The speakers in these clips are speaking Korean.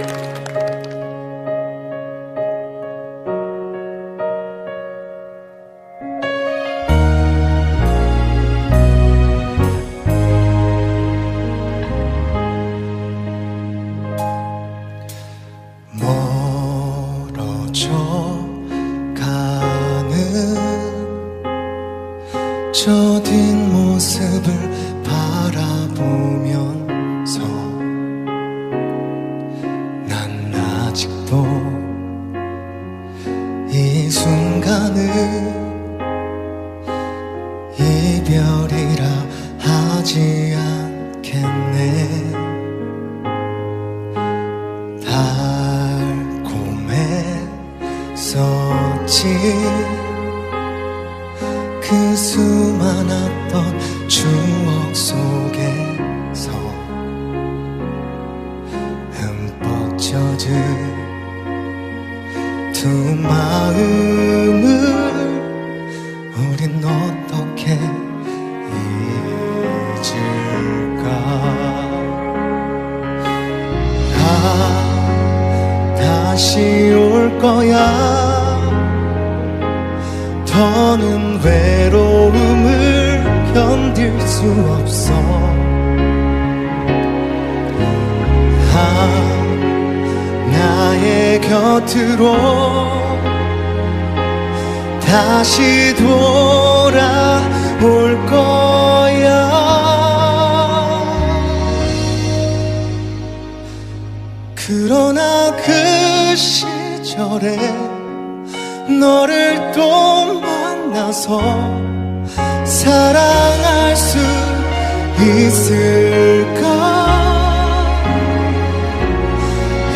멀 이별이라 하지 않겠네. 달콤했었지. 그 수많았던 추억 속에서 흠뻑 젖은 두 마음 거야. 더는 외로움을 견딜 수 없어. 아 나의 곁으로 다시 돌아올 거야 시절에 너를 또 만나서 사랑할 수 있을까?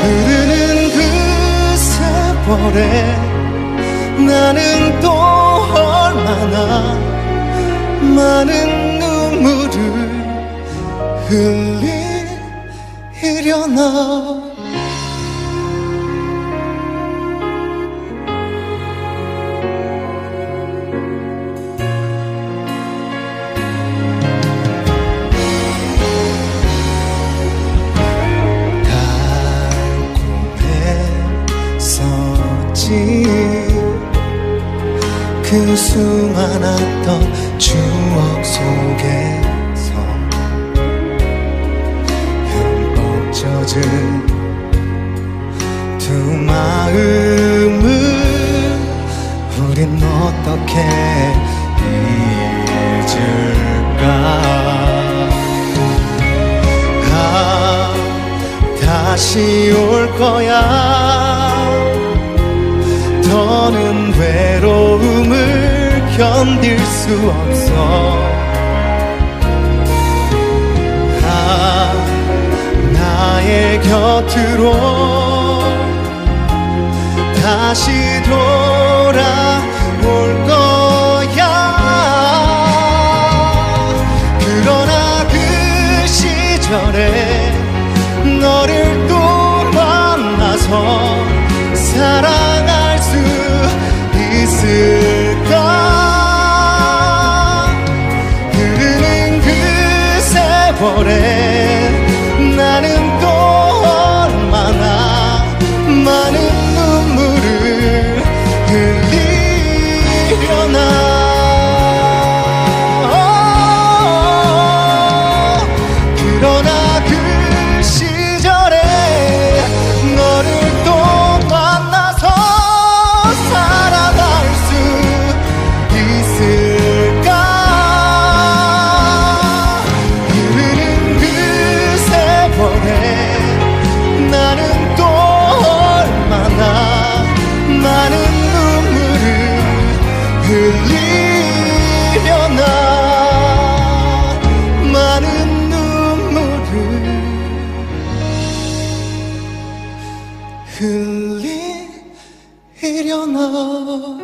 흐르는 그 세월에 나는 또 얼마나 많은 눈물을 흘리려나 그 수많았던 추억 속에서 흠뻑 젖은 두 마음을 우린 어떻게 잊을까? 아, 다시 올 거야. 더는 외로움을 견딜 수 없어. 아, 나의 곁으로 다시 돌아올 거야. 그러나 그 시절에 너를 또 흘리려나